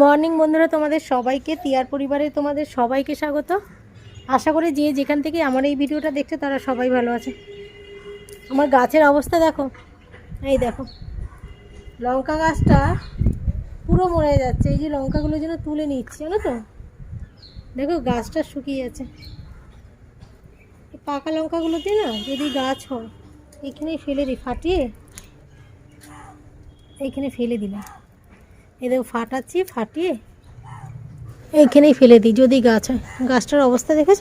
Morning বন্ধুরা তোমাদের সবাইকে, তিয়ার পরিবারে তোমাদের সবাইকে স্বাগত। আশা করি যে যেখান থেকে আমার এই ভিডিওটা দেখছে তারা সবাই ভালো আছে। আমার গাছের অবস্থা দেখো, এই দেখো। লঙ্কা গাছটা পুরো মরে যাচ্ছে, এই যে লঙ্কাগুলো যেন তুলে নিচ্ছে, জানো তো? দেখো গাছটা শুকিয়ে যাচ্ছে পাকা লঙ্কাগুলোতে না যদি গাছ হয় এখানেই ফেলে দিই ফাটিয়ে, এইখানে ফেলে দিলাম। এই দেখো ফাটাচ্ছি, ফাটিয়ে এইখানেই ফেলে দিই, যদি গাছ হয়। গাছটার অবস্থা দেখেছ?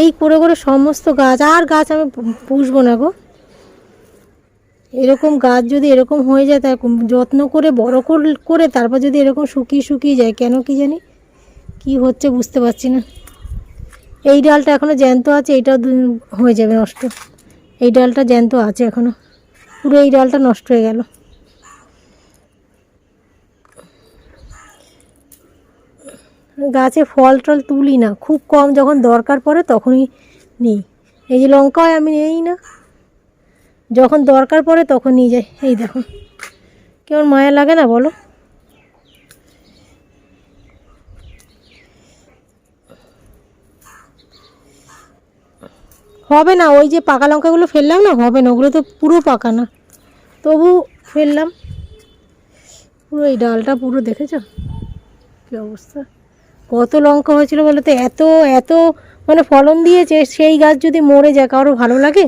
এই করে করে সমস্ত গাছ, আর গাছ আমি পুষবো না গো। এরকম গাছ যদি এরকম হয়ে যায়, তার যত্ন করে, বড় করে তারপর যদি এরকম শুকিয়ে শুকিয়ে যায়, কেন কি জানি? কি হচ্ছে বুঝতে পারছি না। এই ডালটা এখনও জ্যান্ত আছে, এইটাও হয়ে যাবে নষ্ট। এই ডালটা জ্যান্ত আছে এখনও পুরো এই ডালটা নষ্ট হয়ে গেল। গাছে ফল টল তুলি না। খুব কম যখন দরকার পড়ে তখনই নিই। এই যে লঙ্কাও আমি নেই না। যখন দরকার পড়ে তখন নিয়ে যাই। এই দেখো। কেমন মায়া লাগে না বলো? হবে না, ওই যে পাকা লঙ্কাগুলো ফেললাম না, হবে না, ওগুলো তো পুরো পাকা না। তবু ফেললাম। পুরো এই ডালটা পুরো দেখেছ? কী অবস্থা? কত লঙ্কা হয়েছিল বলো তো? এত এত মানে ফলন দিয়েছে, সেই গাছ যদি মরে যায়, কারও ভালো লাগে?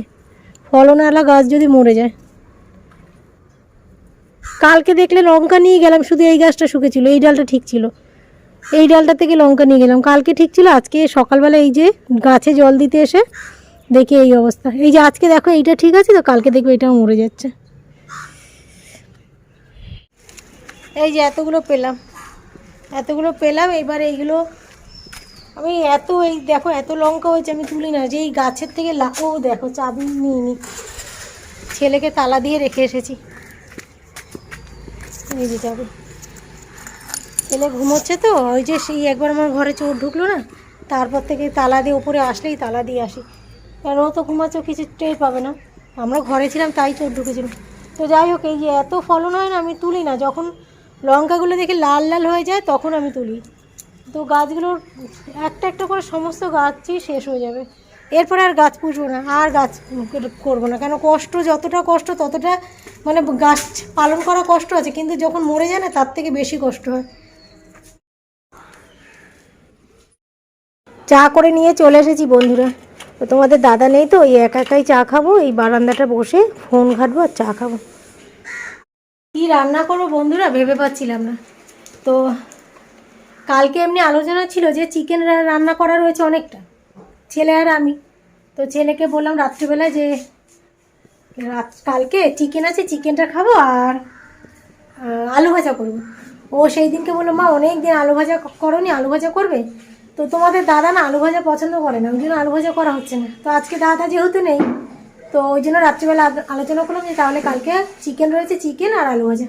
ফলনওয়ালা গাছ যদি মরে যায়। কালকে দেখলে লঙ্কা নিয়ে গেলাম, শুধু এই গাছটা শুকেছিল, এই ডালটা ঠিক ছিল। এই ডালটা থেকে লঙ্কা নিয়ে গেলাম, কালকে ঠিক ছিল, আজকে সকালবেলা এই যে গাছে জল দিতে এসে দেখি এই অবস্থা। এই যে আজকে দেখো, এইটা ঠিক আছে তো, কালকে দেখবে এটাও মরে যাচ্ছে। এই যে এতগুলো পেলাম। এতগুলো পেলাম, এবার এইগুলো আমি এত এই দেখো, এত লঙ্কা হয়েছে, আমি তুলি না। যে এই গাছের থেকে লাও দেখো, চাবি নিয়ে নি। ছেলেকে তালা দিয়ে রেখে এসেছি। এই যে ছেলে ঘুমোচ্ছে তো, ওই যে সেই একবার আমার ঘরে চোর ঢুকলো না, তারপর থেকে তালা দিয়ে ওপরে আসলেই তালা দিয়ে আসি। আর ও তো ঘুমাচ্ছে কিছু টের পাবে না। আমরা ঘরে ছিলাম, তাই চোর ঢুকেছিল। তো যাই হোক, এই যে এত ফলন হয় না, আমি তুলি না। যখন লঙ্কাগুলো দেখে লাল লাল হয়ে যায়, তখন আমি তুলি। তো গাছগুলোর একটা একটা করে সমস্ত গাছই শেষ হয়ে যাবে। এরপরে আর গাছ পুষবো না, আর গাছ করব না। কেন কষ্ট, যতটা কষ্ট, ততটা মানে গাছ পালন করা কষ্ট আছে, কিন্তু যখন মরে যায় না, তার থেকে বেশি কষ্ট হয়। চা করে নিয়ে চলে এসেছি বন্ধুরা। তো তোমাদের দাদা নেই তো, এই একা একাই চা খাব, এই বারান্দাটা বসে ফোন ঘাটবো আর চা খাব। কি রান্না করব বন্ধুরা ভেবে পাচ্ছিলাম না। তো কালকে এমনি আলোচনা ছিল যে চিকেন রান্না করা রয়েছে অনেকটা। ছেলে আর আমি। তো ছেলেকে বললাম রাত্রিবেলা যে, রাত, কালকে চিকেন আছে চিকেনটা খাব আর আলু ভাজা করব। ও সেই দিনকে বলল, মা অনেক দিন আলু ভাজা করনি, আলু ভাজা করবে? তো তোমাদের দাদা না আলু ভাজা পছন্দ করে না, ওই জন্য আলু ভাজা করা হচ্ছে না। তো আজকে দাদা যেহেতু নেই তো ওই জন্য রাত্রিবেলা আলোচনা করলাম যে তাহলে কালকে চিকেন রয়েছে, চিকেন আর আলু ভাজা।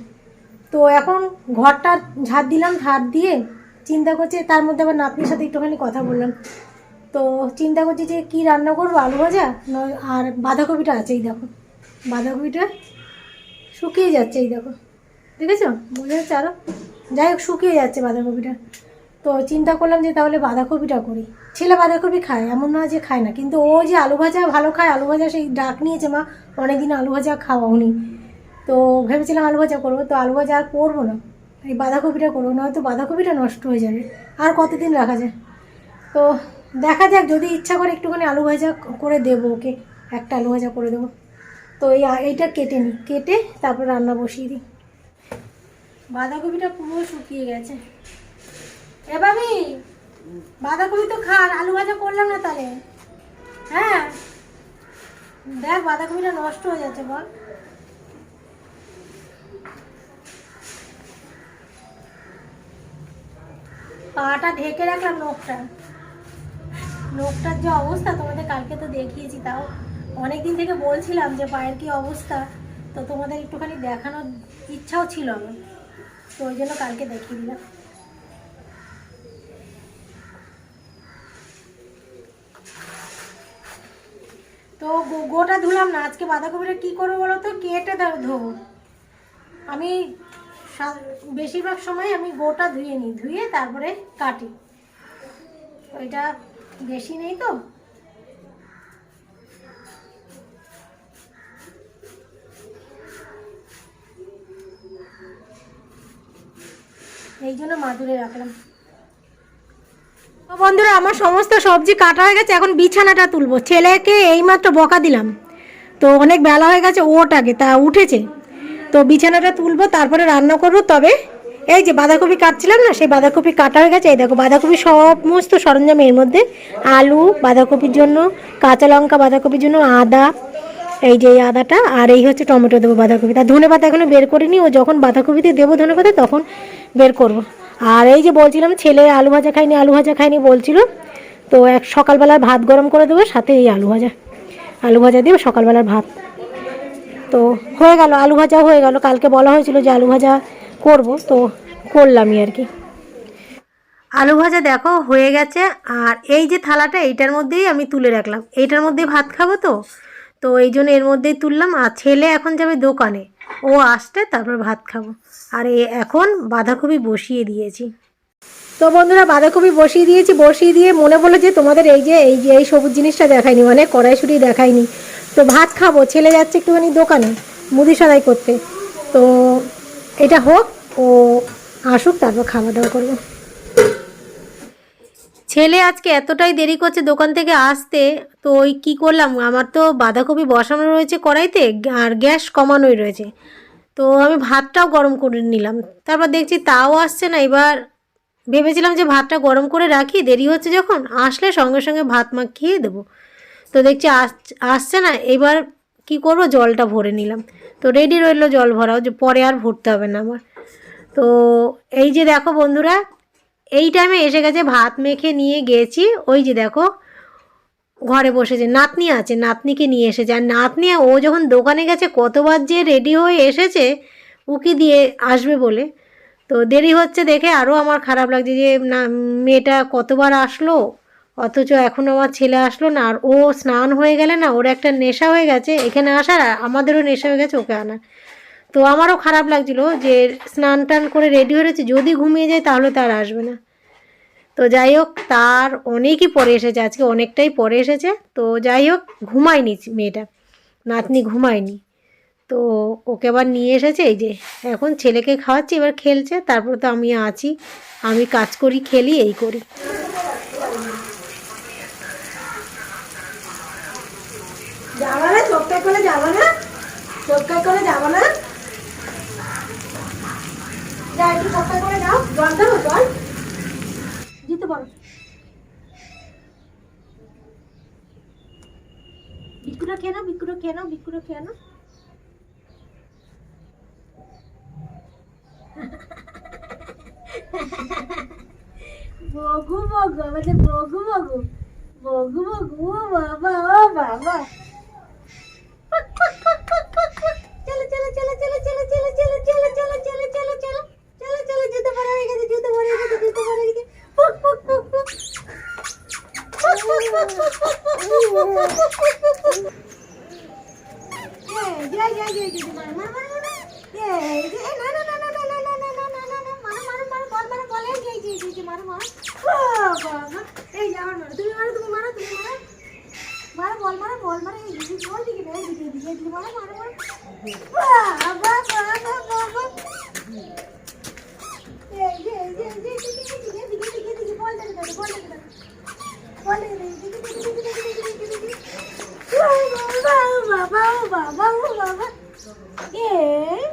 তো এখন ঘরটা ঝাড় দিলাম, ঝাড় দিয়ে চিন্তা করছে তার মধ্যে আবার নাতনির সাথে একটুখানি কথা বললাম। তো চিন্তা করছি যে কি রান্না করব, আলু ভাজা? আর বাঁধাকপিটা আছে এই দেখো। বাঁধাকপিটা শুকিয়ে যাচ্ছে এই দেখো। দেখেছ? বোঝা যাচ্ছে আরও যাই হোক, শুকিয়ে যাচ্ছে বাঁধাকপিটা। তো চিন্তা করলাম যে তাহলে বাঁধাকপিটা করি। ছেলে বাঁধাকপি খায়, এমন না যে খায় না। কিন্তু ও যে আলু ভাজা ভালো খায়, আলু ভাজা সেই ডাক নিয়েছে, মা, অনেকদিন আলু ভাজা খাওয়া উনি তো ভেবেছিলাম আলু ভাজা করব, তো আলু ভাজা আর করব না। এই বাঁধাকপিটা করব নয়তো বাঁধাকপিটা নষ্ট হয়ে যাবে। আর কতদিন রাখা যায়? তো দেখা যাক, যদি ইচ্ছা করে একটুখানি আলু ভাজা করে দেবো ওকে, একটা আলু ভাজা করে দেবো। তো এই এইটা কেটে নিই, কেটে তারপর রান্না বসিয়ে দিই। বাঁধাকপিটা পুরো শুকিয়ে গেছে। এ ভাবি বাঁধাকপি তো খান আলু ভাজা করলাম না তাহলে। হ্যাঁ? দেখ, বাঁধাকপিটা নষ্ট হয়ে যাচ্ছে বল। পাটা ঢেকে রাখলাম নখটা। নখটার যে অবস্থা, তোমাদের কালকে তো দেখিয়েছি তাও। অনেক দিন থেকে বলছিলাম যে পায়ের কি অবস্থা, তো তোমাদের একটুখানি দেখানোর ইচ্ছাও ছিল আমার। তো ওই জন্য কালকে দেখিয়ে দিলাম। তো গোটা ধুলাম না, আজকে বাঁধাকপিটা কী করব বলো তো? কেটে ধোবো। আমি বেশিরভাগ সময় আমি গোটা ধুয়ে নিই, ধুয়ে তারপরে কাটি। এটা বেশি নেই তো। এই জন্য মাদুরে রাখলাম। বন্ধুরা, আমার সমস্ত সবজি কাটা হয়ে গেছে, এখন বিছানাটা তুলবো। ছেলেকে এইমাত্র বকা দিলাম। তো অনেক বেলা হয়ে গেছে, ওট আগে, তা উঠেছে। তো বিছানাটা তুলবো, তারপরে রান্না করব, তবে এই যে বাঁধাকপি কাটছিলাম না, সেই বাঁধাকপি কাটা হয়ে গেছে, এই দেখো, বাঁধাকপি সমস্ত সরঞ্জাম এর মধ্যে, আলু বাঁধাকপির জন্য, কাঁচা লঙ্কা বাঁধাকপির জন্য, আদা, এই যে আদাটা, আর এই হচ্ছে টমেটো দেবো বাঁধাকপি। তা ধনে পাতা এখনও বের করিনি, ও যখন বাঁধাকপিতে দেবো ধনে পাতা তখন বের করব। আর এই যে বলছিলাম, ছেলে আলু ভাজা খায়নি, আলু ভাজা খায়নি বলছিল, তো এক সকালবেলায় ভাত গরম করে দেবো, সাথে এই আলু ভাজা। আলু ভাজা দিয়ে সকালবেলার ভাত। তো হয়ে গেল, আলু ভাজা হয়ে গেল। কালকে বলা হয়েছিল যে আলু ভাজা করব, তো করলামই আর কি। আলু ভাজা দেখো, হয়ে গেছে। আর এই যে থালাটা, এইটার মধ্যেই আমি তুলে রাখলাম। এইটার মধ্যেই ভাত খাব তো? তো এই জন্য এর মধ্যেই তুললাম। আর ছেলে এখন যাবে দোকানে। ও আসতে তারপর ভাত খাব। আর এখন বাঁধাকপি বসিয়ে দিয়েছি। তো বন্ধুরা, বাঁধাকপি বসিয়ে দিয়েছি। বসিয়ে দিয়ে মনে বলে যে তোমাদের এই যে এই যে, এই সবুজ জিনিসটা দেখায়নি মানে কড়াইশুটি দেখায়নি। তো ভাত খাব, ছেলে যাচ্ছে একটুখানি দোকানে মুদি সদাই করতে। তো এটা হোক, ও আসুক, তারপর খাওয়া দাওয়া করব। ছেলে আজকে এতটাই দেরি করছে দোকান থেকে আসতে, তো ওই কী করলাম? আমার তো বাঁধাকপি বসানো রয়েছে কড়াইতে, আর গ্যাস কমানোই রয়েছে। তো আমি ভাতটাও গরম করে নিলাম। তারপর দেখছি তাও আসছে না। এবার ভেবেছিলাম যে ভাতটা গরম করে রাখি, দেরি হচ্ছে যখন, আসলে সঙ্গে সঙ্গে ভাত মাখিয়ে দেবো। তো দেখছি আস- আসছে না। এবার কি করব? জলটা ভরে নিলাম। তো রেডি রইল জল ভরাও, যে পরে আর ভরতে হবে না আমার। তো এই যে দেখো বন্ধুরা এই টাইমে এসে গেছে, ভাত মেখে নিয়ে গেছি। ওই যে দেখো, ঘরে বসেছে, নাতনি আছে, নাতনিকে নিয়ে এসেছে। আর নাতনি, ও যখন দোকানে গেছে, কতবার যে রেডি হয়ে এসেছে, উকি দিয়ে আসবে বলে। তো দেরি হচ্ছে দেখে আরও আমার খারাপ লাগছে যে, না, মেয়েটা কতবার আসলো? অথচ এখন আমার ছেলে আসলো না, আর ও স্নান হয়ে গেলে না, ওর একটা নেশা হয়ে গেছে, এখানে আসার আমাদেরও নেশা হয়ে গেছে, ওকে আনার। তো আমারও খারাপ লাগছিল যে স্নান টান করে রেডি হয়েছে, যদি ঘুমিয়ে যায় তাহলে তার আসবে না। তো যাই হোক, তার অনেকই পরে এসেছে, আজকে অনেকটাই পরে এসেছে। তো যাই হোক, ঘুমায়নি মেয়েটা, নাতনি ঘুমায়নি। তো ওকে আবার নিয়ে এসেছে, এই যে এখন ছেলেকে খাওয়াচ্ছি, এবার খেলছে, তারপর তো আমি আছি, আমি কাজ করি, খেলি, এই করি। যাবা না? চোখটা করে যাবা না? চোখটা করে যাবা না? বগু বগু বগু বগু। বগু বগু বাবা বাবা। মারো, বাবা, এই যে, আবার মারো, তুমি মারো, তুমি মারো, তুমি মারো। মারো, বল মারো, বল মারো, এই দিকে, বল দিকে, দিকে, এদিকে, এদিকে, মারো, মারো, মারো। বাবা, বাবা, বাবা। এই যে, এই যে, এই যে, এদিকে, এদিকে, এদিকে, এদিকে, এদিকে, বলটাকে দাও। ও বাবা, বাবা, বাবা, এই।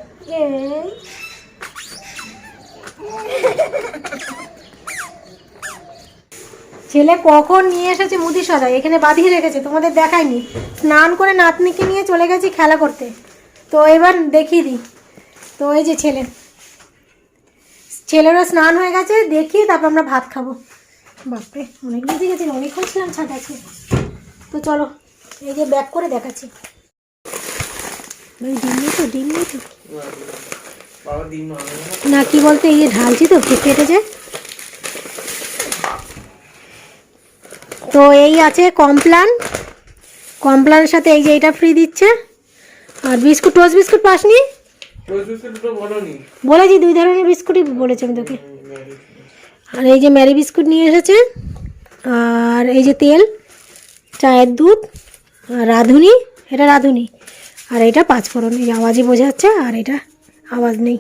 ছেলে কখন নিয়ে এসেছে মুদি সদাই এখানে বাঁধিয়ে রেখেছে তোমাদের দেখায়নি। স্নান করে নাতনিকে নিয়ে চলে গেছি খেলা করতে। তো এবার দেখিয়ে দিই। তো এই যে ছেলে। ছেলেরও স্নান হয়ে গেছে দেখি তারপর আমরা ভাত খাব। বাপরে অনেক বেজে গেছে অনেকক্ষণ ছিলাম ছাদ আছে। তো চলো এই যে ব্যাক করে দেখাচ্ছি। ওই ডিম তো ডিম তো না কি বলতে এই যে ঢালছি তো ফেটে যায় তো এই আছে কমপ্লান। কমপ্লানের সাথে এই যে এটা ফ্রি দিচ্ছে। আর বিস্কুট টোস্ট বিস্কুট পাসনি? বলেছি দুই ধরনের বিস্কুটই বলেছি আমি তোকে। আর এই যে ম্যারি বিস্কুট নিয়ে এসেছে আর এই যে তেল চায়ের দুধ আর রাঁধুনি এটা রাঁধুনি। আর এটা পাঁচফোড়ন এই আওয়াজই বোঝা যাচ্ছে আর এটা আওয়াজ নেই।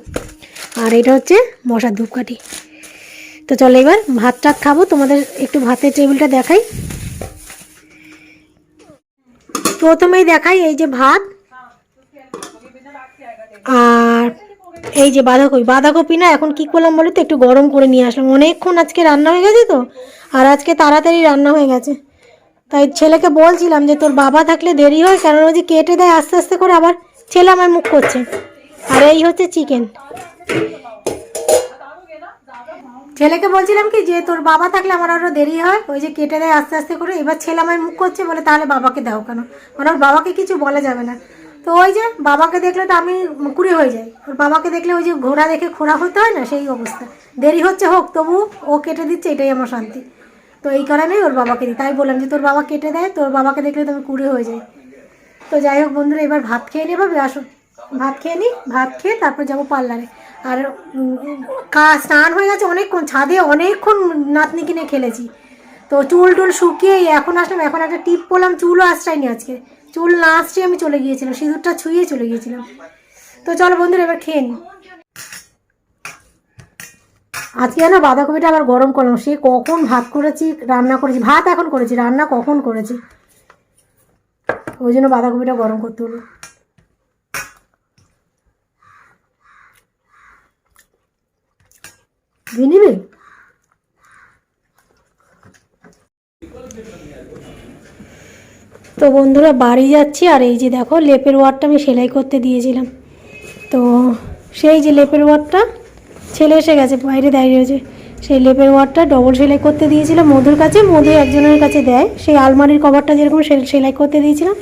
আর এটা হচ্ছে মশার ধূপকাঠি। তো চলো এবার ভাত টাত খাব, তোমাদের একটু ভাতের টেবিলটা দেখাই। প্রথমেই দেখাই এই যে ভাত আর এই যে বাঁধাকপি। বাঁধাকপি না, এখন কি করলাম বলো তো একটু গরম করে নিয়ে আসলাম। অনেকক্ষণ আজকে রান্না হয়ে গেছে তো, আর আজকে তাড়াতাড়ি রান্না হয়ে গেছে। তাই ছেলেকে বলছিলাম যে, তোর বাবা থাকলে দেরি হয় কারণ ওই যে কেটে দেয় আস্তে আস্তে করে আবার ছেলে আমার মুখ করছে। আর এই হচ্ছে চিকেন। ছেলেকে বলছিলাম কি যে তোর বাবা থাকলে আমার আরও দেরি হয়? ওই যে কেটে দেয় আস্তে আস্তে করে। এবার ছেলে আমার মুখ করছে বলে তাহলে বাবাকে দাও কেন? মানে ওর বাবাকে কিছু বলা যাবে না। তো ওই যে বাবাকে দেখলে তো আমি কুড়ি হয়ে যাই। ওর বাবাকে দেখলে ওই যে ঘোড়া দেখে খোড়া হতে হয় না, সেই অবস্থা। দেরি হচ্ছে হোক, তবু ও কেটে দিচ্ছে, এটাই আমার শান্তি। তো এই কারণেই ওর বাবাকে দিই। তাই বললাম যে তোর বাবা কেটে দেয়, তোর বাবাকে দেখলে তো আমি কুড়ি হয়ে যাই। তো যাই হোক বন্ধুরা, এবার ভাত খেয়ে নেবে আসো। ভাত খেয়ে নিই ভাত খেয়ে তারপর যাব পার্লারে। আর, কা, স্নান হয়ে গেছে অনেকক্ষণ, ছাদে অনেকক্ষণ নাতনি কিনে খেলেছি। তো চুল টুল শুকিয়ে এখন আসলাম, এখন একটা টিপ পরলাম, চুলও আশ্রায়নি আজকে। চুল না আসছে আমি চলে গিয়েছিলাম, সিঁদুরটা ছুঁয়ে চলে গিয়েছিলাম। তো চলো বন্ধুরা, এবার খেয়ে নিই আজকে না বাঁধাকপিটা আবার গরম করলাম, সে কখন ভাত করেছি, রান্না করেছি, ভাত এখন করেছি, রান্না কখন করেছি? ওই জন্য বাঁধাকপিটা গরম করতে হলো। ঘি নিবি তো বন্ধুরা, বাড়ি যাচ্ছি আর এই যে দেখো, লেপের ওয়ারটা আমি সেলাই করতে দিয়েছিলাম। তো সেই যে লেপের ওয়ারটা ছেলে এসে গেছে, বাইরে দাঁড়িয়ে রয়েছে। সেই লেপের ওয়ারটা ডবল সেলাই করতে দিয়েছিলাম মধুর কাছে, মধু একজনের কাছে দেয়। সেই আলমারির কভারটা যেরকম সেলাই করতে দিয়েছিলাম,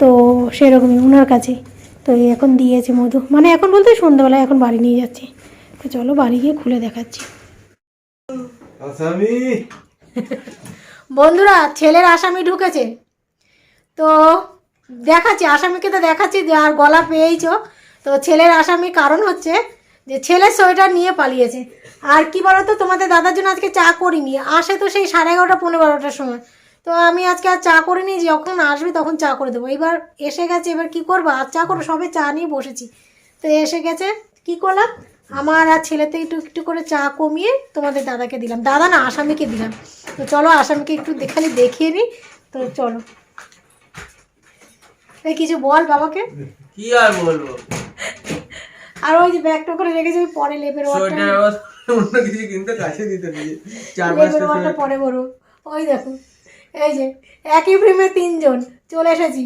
তো সেরকমই ওনার কাছেই তো এখন দিয়েছে মধু। মানে এখন বলতে সন্ধ্যাবেলায় এখন বাড়ি নিয়ে যাচ্ছি। তো চলো বাড়ি গিয়ে খুলে দেখাচ্ছি। বন্ধুরা ছেলের আসামি ঢুকেছে। তো দেখাচ্ছি আসামিকে তো দেখাচ্ছি যে আর গলা পেয়েইছো। তো ছেলের আসামি কারণ হচ্ছে যে ছেলের সোয়েটার নিয়ে পালিয়েছে। আর কি বলতো তোমাদের দাদার জন্য আজকে চা করিনি। আসে তো সেই সাড়ে এগারোটা পনেরো বারোটার সময়। তো আমি আজকে আর চা করিনি যখন আসবে তখন চা করে দেবো। এবার এসে গেছে এবার কি করব? আর চা করব সবে চা নিয়ে বসেছি। তো এসে গেছে কি করলাম? আমার আর ছেলেতে একটু একটু করে চা কমিয়ে তোমাদের দাদাকে দিলাম। দাদা না আসামিকে দিলাম। তো চলো আসামিকে একটু দে- খালি দেখিয়ে নিই তো চলো। এই কিছু বল বাবাকে। কি আর বলব? আর ওই যে ব্যাগটা করে রেখেছি ওই পরে লেপের আবার অন্য কিছু কিনতে কাছে দিতে চার লেপের পরে করো ওই দেখো। এই যে একই ফ্রেমে তিনজন। চলে এসেছি।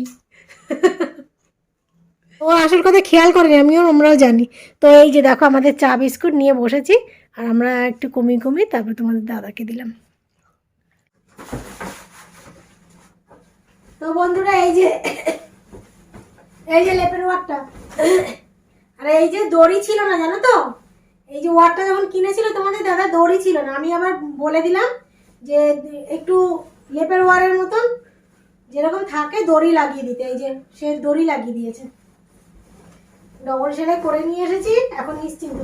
ও আসল কথা খেয়াল করেনি, আমিও আমরাও জানি। তো এই যে দেখো আমাদের চা বিস্কুট নিয়ে বসেছি, আর আমরা একটু কমিয়ে কমিয়ে তারপর তোমাদের দাদাকে দিলাম। তো বন্ধুরা, এই যে এই যে লেপের ওয়ারটা আর এই যে দড়ি ছিল না, জানো তো? এই যে ওয়ারটা যখন কিনেছিল তোমাদের দাদা, দড়ি ছিল না। আমি আবার বলে দিলাম যে একটু লেপের ওয়ারের মতন যেরকম থাকে, দড়ি লাগিয়ে দিতে। এই যে সে দড়ি লাগিয়ে দিয়েছে। ডবল সেলাই করে নিয়ে এসেছি, এখন নিশ্চিন্ত।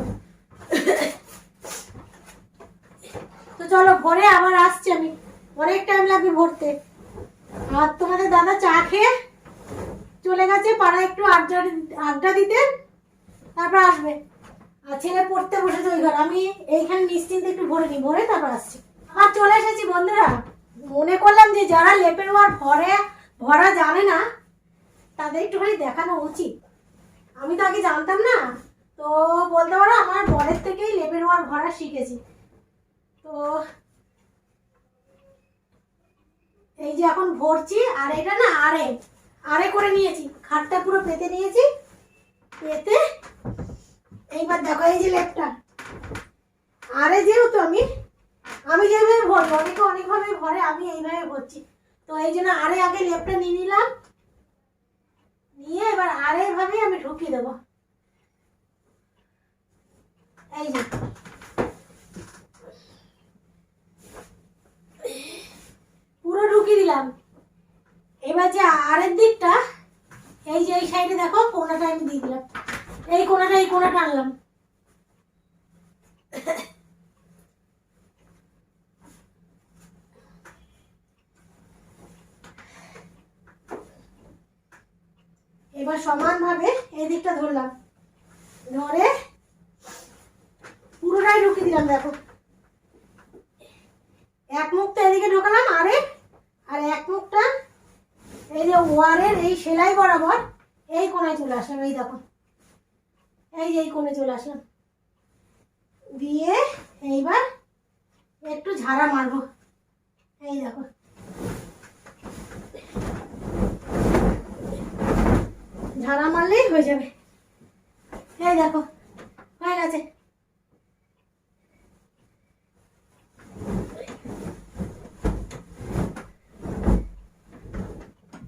তো চলো, ভরে আবার আসছি আমি। অনেক টাইম লাগবে ভরতে। আর তোমাদের দাদা চা খেয়ে চলে গেছে, পাড়ায় একটু আড্ডা আড্ডা দিতে। তারপর আসবে। আর ছেলে পড়তে বসেছে ওই ঘর। আমি এইখানে নিশ্চিন্তে একটু ভরে নিই। ভরে তারপর আসছি। আর চলে এসেছি বন্ধুরা। মনে করলাম যে যারা লেপের ওয়ার ভরে, ভরা জানে না, তাদের একটুখানি দেখানো উচিত। আমি তো আগে জানতাম না। তো বলতে পারো আমার বরের থেকেই লেপের ওয়ার ভরা শিখেছি। তো এই যে এখন ভরছি, আর এটা না আরে আরে করে নিয়েছি। খাটটা পুরো পেতে নিয়েছি। পেতে এইবার দেখো এই যে লেপটা। আরে যেহেতু আমি আমি যেভাবে ভরি অনেকে অনেকভাবে ভরে, আমি এইভাবে ভরছি। তো এই জন্য আরে আগে লেপটা নিয়ে এবার আরে ভাবে আমি ঢুকিয়ে দেবো। এই যে। পুরো ঢুকিয়ে দিলাম। এবার যে আরের দিকটা, এই যে এই সাইডে দেখো কোনাটা আমি দিয়ে দিলাম। এই কোনাটা এই কোনাটা আনলাম। এবার সমানভাবে এই দিকটা ধরলাম। ধরে পুরোটাই ঢুকিয়ে দিলাম, দেখো। এক মুখটা এদিকে ঢোকালাম, আরে, আর এক মুখটা এই যে ওয়ারের এই সেলাই বরাবর এই কোনায় চলে আসলাম, এই দেখো। এই এই কোণে চলে আসলাম। দিয়ে এইবার একটু ঝাড়া মারবো। এই দেখো। ঝাড়া মারলেই হয়ে যাবে। এই দেখো, হয়ে গেছে।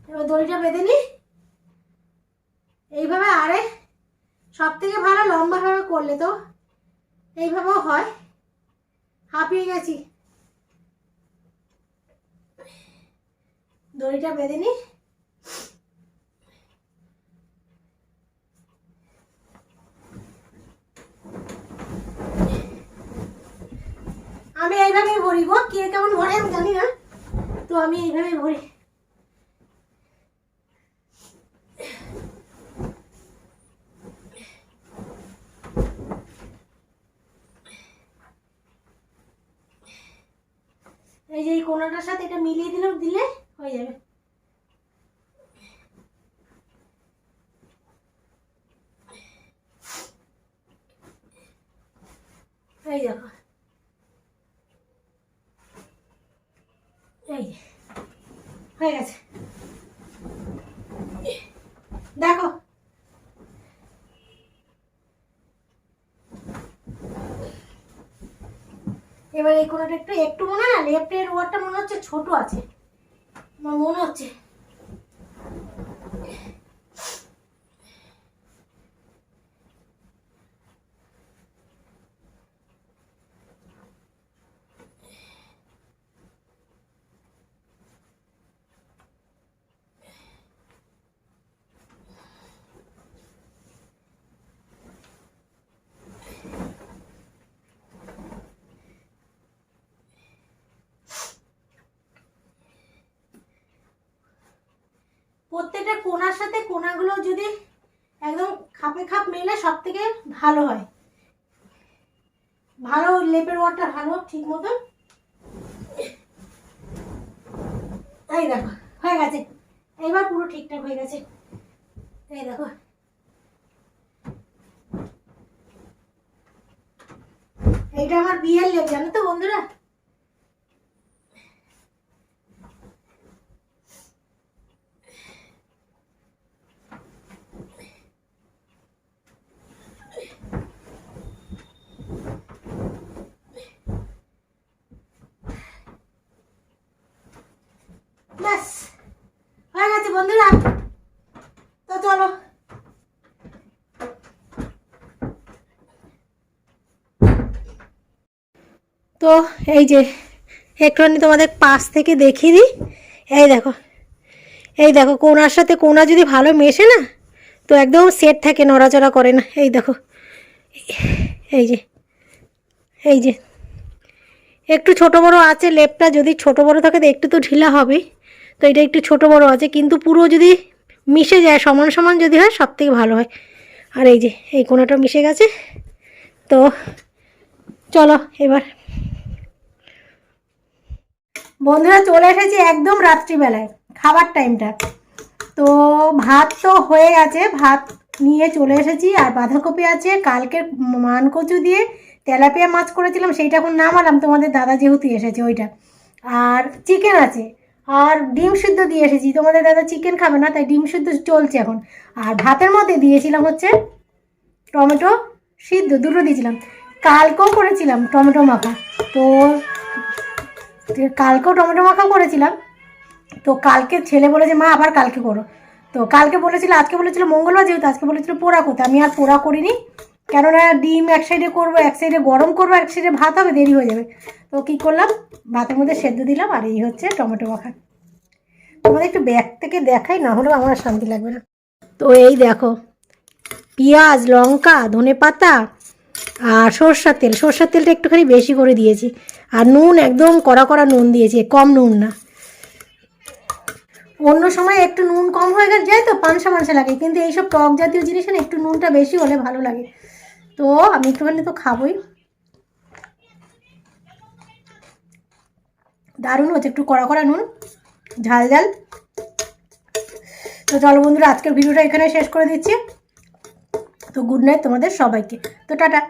এবার দড়িটা বেঁধে নি। এইভাবে আরে সব থেকে ভালো লম্বাভাবে করলে তো এইভাবেও হয়। হাঁপিয়ে গেছি। দড়িটা বেঁধে নি। আমি এইভাবেই ভরি গো। কে কেমন ভরে আমি জানি না। তো আমি এইভাবেই ভরি। এই যে এই কোনাটার সাথে এটা মিলিয়ে দিলেও দিলে হয়ে যাবে। এই দেখো এই যে হয়ে গেছে। দেখো। এবার এই কোনোটা একটু একটু মনে না? লেফটের ওয়ারটা মনে হচ্ছে ছোট আছে। আমার মনে হচ্ছে। প্রত্যেকটা কোনার সাথে কোনাগুলো যদি একদম খাপে খাপ মেলে সব থেকে ভালো হয়। ভালো লেপের ওয়ারটা ভালো, ঠিক মতন। এই দেখো, হয়ে গেছে। এইবার পুরো ঠিকঠাক হয়ে গেছে। এই দেখো। এইটা আমার বিয়ের লেপ, জানো তো বন্ধুরা? ব্যাস, হয়ে গেছে বন্ধুরা। তো চলো। তো এই যে, একটুখানি তোমাদের পাশ থেকে দেখিয়ে দিই। এই দেখো এই দেখো, কোনার সাথে কোনা যদি ভালো মেশে না, তো একদম সেট থাকে, নড়াচড়া করে না। এই দেখো, এই যে এই যে। একটু ছোট বড় আছে, লেপটা যদি ছোট বড় থাকে, তো একটু তো ঢিলা হবেই। তো এটা একটু ছোট বড় আছে, কিন্তু পুরো যদি মিশে যায়, সমান সমান যদি হয় সব থেকে ভালো হয়। আর এই যে, এই কোনাটা মিশে গেছে। তো চলো এবার। বন্ধুরা, চলে এসেছি একদম রাত্রিবেলায়, খাবার টাইমটা তো ভাত তো হয়ে গেছে, ভাত নিয়ে চলে এসেছি, আর বাঁধাকপি আছে, কালকে মানকচু দিয়ে তেলাপিয়া মাছ করেছিলাম, সেইটা এখন নামালাম, তোমাদের দাদা যেহেতু এসেছে ওইটা। আর চিকেন আছে আর ডিম সিদ্ধ দিয়ে এসেছি। তোমাদের দাদা চিকেন খাবে না, তাই ডিম সিদ্ধ চলছে এখন। আর ভাতের মধ্যে দিয়েছিলাম হচ্ছে টমেটো সিদ্ধ, দুটো দিয়েছিলাম। কালকেও করেছিলাম টমেটো মাখা। তো কালকেও টমেটো মাখা করেছিলাম। তো কালকে ছেলে বলেছে, মা, আবার কালকে করো। তো কালকে বলেছিল, আজকে বলেছিল মঙ্গলবার, যেহেতু আজকে বলেছিল পোড়া করতে। আমি আর পোড়া করিনি। কেননা ডিম এক সাইডে করব, এক সাইডে গরম করব এক সাইডে ভাত হবে, দেরি হয়ে যাবে। তো কী করলাম? ভাতের মধ্যে সেদ্ধ দিলাম, আর এই হচ্ছে টমেটো মাখা। তোমাদের একটু ব্যাগ থেকে দেখাই, না হলেও আমার শান্তি লাগবে না। তো এই দেখো, পেঁয়াজ, লঙ্কা, ধনে পাতা, আর সর্ষার তেল। সর্ষার তেলটা একটুখানি বেশি করে দিয়েছি। আর নুন, একদম কড়া কড়া নুন দিয়েছি, কম নুন না। অন্য সময় একটু নুন কম হয়ে গেলে যায় তো পানসা পানসা লাগে। কিন্তু এইসব টক জাতীয় জিনিস একটু নুনটা বেশি হলে ভালো লাগে। তো আমি একটুখানি তো খাবই। দারুণ হচ্ছে একটু কড়া কড়া নুন, ঝাল ঝাল। তো চলো বন্ধুরা, আজকের ভিডিওটা এখানে শেষ করে দিচ্ছি। তো গুড নাইট তোমাদের সবাইকে। তো টাটা।